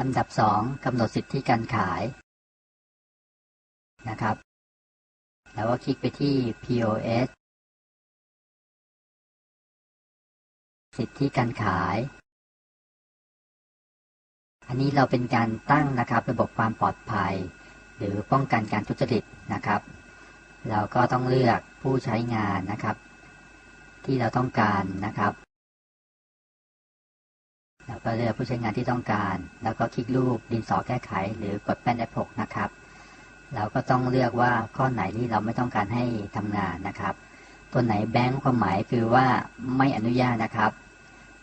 ลำดับสองกำหนดสิทธิการขายนะครับ แล้วก็คลิกไปที่ POS สิทธิการขาย อันนี้เราเป็นการตั้งนะครับระบบความปลอดภัย หรือป้องกันการทุจริตนะครับ เราก็ต้องเลือกผู้ใช้งานนะครับ ที่เราต้องการนะครับ เราก็เลือกผู้ใช้งานที่ต้องการ แล้วก็คลิกรูปดินสอแก้ไข หรือกดแป้น F6 นะครับ เราก็ต้องเลือกว่าข้อไหนที่เราไม่ต้องการให้ทำงานนะครับ ตัวไหนแบงค์ความหมายคือว่าไม่อนุญาตนะครับ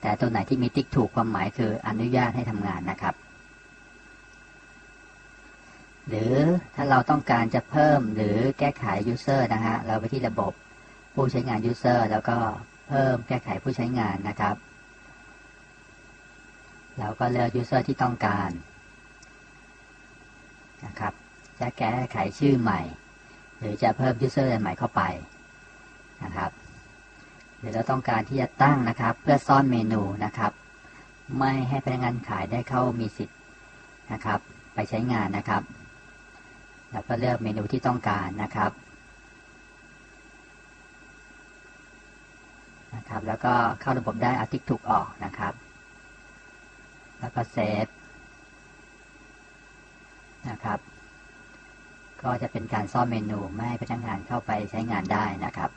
แต่ตัวไหนที่มีติ๊กถูกความหมายคืออนุญาตให้ทำงานนะครับ หรือถ้าเราต้องการจะเพิ่มหรือแก้ไข user นะฮะ เราไปที่ระบบผู้ใช้งาน user แล้วก็เพิ่มแก้ไขผู้ใช้งานนะครับ เราก็เลือก user ที่ต้องการนะครับ จะแก้ไขชื่อใหม่ หรือจะเพิ่ม user ใหม่เข้าไปนะครับหรือเราต้องการที่จะตั้งนะครับ เพื่อซ่อนเมนูนะครับ ไม่ให้พนักงานขายได้เข้ามีสิทธิ์นะครับ ไปใช้งานนะครับเราก็เลือกเมนูที่ต้องการนะครับนะครับ แล้วก็เข้าระบบได้อาติ๊กถูกออกนะครับ แล้วก็เซฟนะครับ ก็จะเป็นการซ่อมเมนูไม่ให้พนักงานเข้าไปใช้งานได้นะครับ